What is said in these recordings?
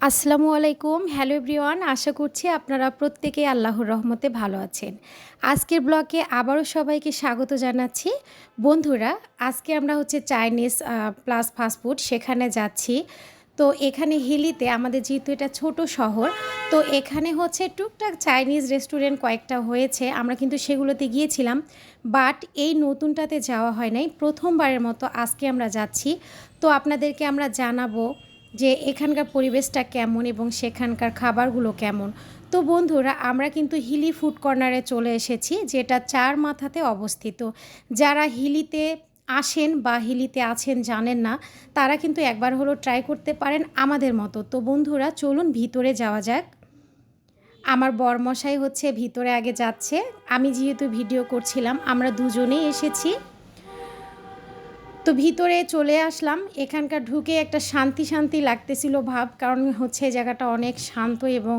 আসসালামু আলাইকুম। Hello everyone, আশা করছি আপনারা প্রত্যেকেই আল্লাহর রহমতে ভালো আছেন। আজকের ব্লগে আবারও সবাইকে স্বাগত জানাচ্ছি। বন্ধুরা, আজকে আমরা হচ্ছে চাইনিজ প্লাস ফাস্টফুড সেখানে যাচ্ছি। তো এখানে হিলিতে আমাদের যেহেতু এটা ছোট শহর, তো এখানে হচ্ছে টুকটাক চাইনিজ রেস্টুরেন্ট কয়েকটা হয়েছে। আমরা কিন্তু সেগুলোতে গিয়েছিলাম বাট এই নতুনটাতে যাওয়া হয় নাই। প্রথমবারের মতো আজকে আমরা যাচ্ছি। তো আপনাদেরকে আমরা জানাব যে এখানকার পরিবেশটা কেমন এবং সেখানকার খাবারগুলো কেমন। তো বন্ধুরা, আমরা কিন্তু হিলি ফুড কর্নারে চলে এসেছি, যেটা চার মাথাতে অবস্থিত। যারা হিলিতে আসেন বা হিলিতে আছেন জানেন না, তারা কিন্তু একবার হলো ট্রাই করতে পারেন আমাদের মতো। তো বন্ধুরা, চলুন ভিতরে যাওয়া যাক। আমার বরমশাই হচ্ছে ভিতরে আগে যাচ্ছে। আমি যেহেতু ভিডিও করছিলাম, আমরা দুজনেই এসেছি। তো ভিতরে চলে আসলাম। এখানকার ঢুকে একটা শান্তি শান্তি লাগতেছিল ভাব, কারণ হচ্ছে জায়গাটা অনেক শান্ত এবং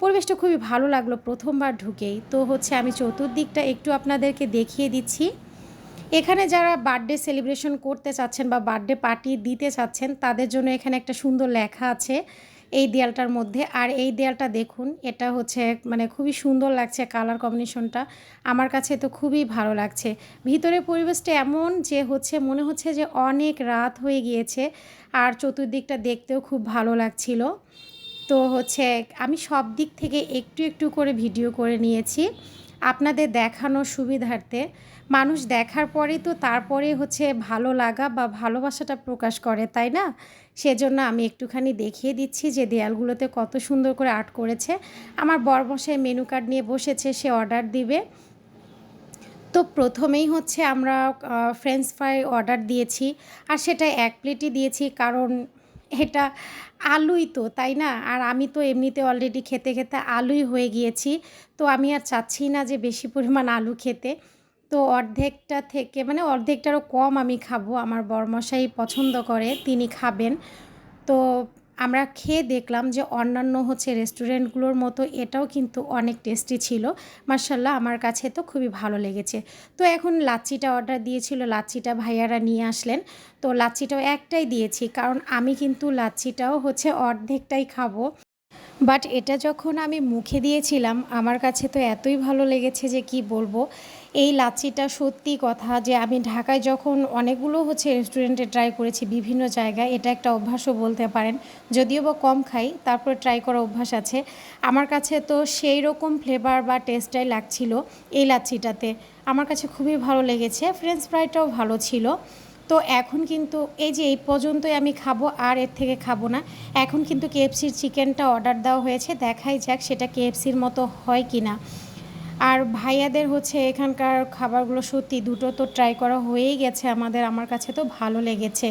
পরিবেশটা খুবই ভালো লাগল প্রথমবার ঢুকেই। তো হচ্ছে আমি চতুর্দিকটা একটু আপনাদেরকে দেখিয়ে দিচ্ছি। এখানে যারা বার্থডে সেলিব্রেশন করতে চাচ্ছেন বা বার্থডে পার্টি দিতে চাচ্ছেন, তাদের জন্য এখানে একটা সুন্দর লেখা আছে। এই দেয়ালটার মধ্যে। আর এই দেয়ালটা দেখুন, এটা হচ্ছে মানে খুবই সুন্দর লাগছে কালার কম্বিনেশনটা। আমার কাছে তো খুবই ভালো লাগছে। ভিতরে পরিবেশটা এমন যে হচ্ছে, মনে হচ্ছে যে অনেক রাত হয়ে গিয়েছে আর চতুর্দিকটা দেখতেও খুব ভালো লাগছিল। তো হচ্ছে, আমি সব দিক থেকে একটু একটু করে ভিডিও করে নিয়েছি। আপনাদের দেখানোর সুবিধার্থে। মানুষ দেখার পরে তো তারপরে হচ্ছে ভালো লাগা বা ভালোবাসাটা প্রকাশ করে, তাই না? সেজন্য আমি একটুখানি দেখিয়ে দিচ্ছি যে দেয়ালগুলোতে কত সুন্দর করে আর্ট করেছে। আমার বরমশাই মেনু কার্ড নিয়ে বসেছে, সে অর্ডার দিবে। তো প্রথমেই হচ্ছে আমরা ফ্রেঞ্চ ফ্রাই অর্ডার দিয়েছি। আর সেটা এক প্লেটই দিয়েছি, কারণ এটা আলুই তো, তাই না? আর আমি তো এমনিতে অলরেডি খেতে খেতে আলুই হয়ে গিয়েছি। তো আমি আর চাচ্ছি না যে বেশি পরিমাণ আলু খেতে। তো অর্ধেকটা থেকে মানে অর্ধেকটারও কম আমি খাব, আমার বরমশাই পছন্দ করে, তিনি খাবেন। তো আমরা খেয়ে দেখলাম যে অন্যান্য হচ্ছে রেস্টুরেন্টগুলোর মতো এটাও কিন্তু অনেক টেস্টি ছিল। মার্শাল্লাহ আমার কাছে তো খুবই ভালো লেগেছে। তো এখন লাচ্ছিটা অর্ডার দিয়েছিল, লাচ্ছিটা ভাইয়ারা নিয়ে আসলেন। তো লাচ্ছিটাও একটাই দিয়েছি, কারণ আমি কিন্তু লাচ্ছিটাও হচ্ছে অর্ধেকটাই খাব। বাট এটা যখন আমি মুখে দিয়েছিলাম, আমার কাছে তো এতই ভালো লেগেছে যে কি বলব? এই লাচ্ছিটা সত্যি কথা যে আমি ঢাকায় যখন অনেকগুলো হচ্ছে রেস্টুরেন্টে ট্রাই করেছি বিভিন্ন জায়গায়, এটা একটা অভ্যাসও বলতে পারেন। যদিও বা কম খাই, তারপরে ট্রাই করা অভ্যাস আছে। আমার কাছে তো সেই রকম ফ্লেভার বা টেস্টটাই লাগছিল এই লাচ্ছিটাতে। আমার কাছে খুবই ভালো লেগেছে ফ্রেঞ্চ ফ্রাইটাও ভালো ছিল। তো এখন কিন্তু এই যে এই পর্যন্তই আমি খাব, আর এর থেকে খাব না। এখন কিন্তু কেএফসির চিকেনটা অর্ডার দেওয়া হয়েছে, দেখাই যাক সেটা কেএফসির মতো হয় কি না আর ভাইয়াদের হচ্ছে এখানকার খাবারগুলো সত্যি দুটো তো ট্রাই করা হয়েই গেছে আমাদের, আমার কাছে তো ভালো লেগেছে।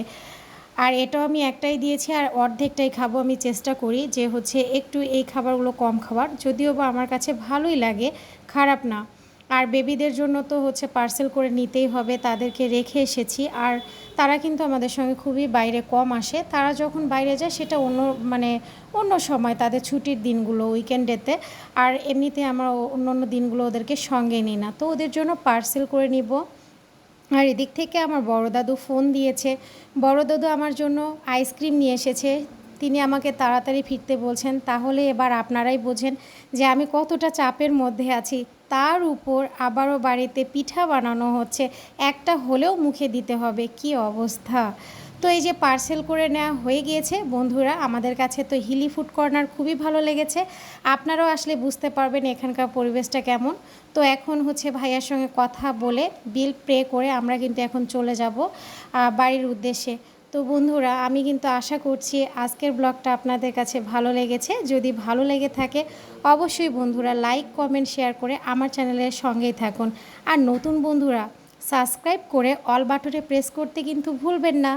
আর এটাও আমি একটাই দিয়েছি আর অর্ধেকটাই খাব আমি চেষ্টা করি যে হচ্ছে একটু এই খাবারগুলো কম খাবার যদিও বা আমার কাছে ভালোই লাগে, খারাপ না। আর বেবিদের জন্য তো হচ্ছে পার্সেল করে নিতেই হবে, তাদেরকে রেখে এসেছি। আর তারা কিন্তু আমাদের সঙ্গে খুবই বাইরে কম আসে। তারা যখন বাইরে যায়, সেটা অন্য মানে অন্য সময়, তাদের ছুটির দিনগুলো উইকেন্ডেতে আর এমনিতে আমরা অন্য অন্য দিনগুলো ওদেরকে সঙ্গে নিই না। তো ওদের জন্য পার্সেল করে নিব। আর এদিক থেকে আমার বড় দাদু ফোন দিয়েছে। বড় দাদু আমার জন্য আইসক্রিম নিয়ে এসেছে। তিনি আমাকে তাড়াতাড়ি ফিরতে বলছেন, তাহলে এবার আপনারাই বোঝেন যে আমি কতটা চাপের মধ্যে আছি। তার উপর আবারও বাড়িতে পিঠা বানানো হচ্ছে। একটা হলেও মুখে দিতে হবে। কি অবস্থা? তো এই যে পার্সেল করে নেওয়া হয়ে গিয়েছে, বন্ধুরা, আমাদের কাছে তো হিলি ফুড কর্নার খুবই ভালো লেগেছে। আপনারাও আসলে বুঝতে পারবেন এখানকার পরিবেশটা কেমন। তো এখন হচ্ছে ভাইয়ার সঙ্গে কথা বলে বিল প্রে করে আমরা কিন্তু এখন চলে যাব বাড়ির উদ্দেশ্যে। তো বন্ধুরা, আমি কিন্তু আশা করছি আজকের ব্লগটা আপনাদের কাছে ভালো লেগেছে। যদি ভালো লেগে থাকে, অবশ্যই বন্ধুরা লাইক, কমেন্ট, শেয়ার করে আমার চ্যানেলের সঙ্গেই থাকুন। আর নতুন বন্ধুরা, সাবস্ক্রাইব করে অল বাটনে প্রেস করতে কিন্তু ভুলবেন না।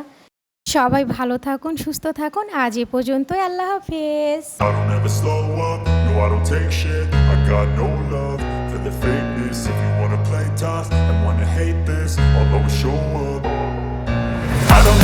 সবাই ভালো থাকুন, সুস্থ থাকুন। আজ এ পর্যন্তই, আল্লাহ হাফেজ।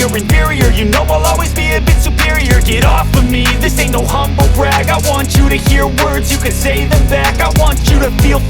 exterior Inferior, you know I'll always be a bit superior. Get off of me, this ain't no humble brag. I want you to hear words, you can say them back. I want you to feel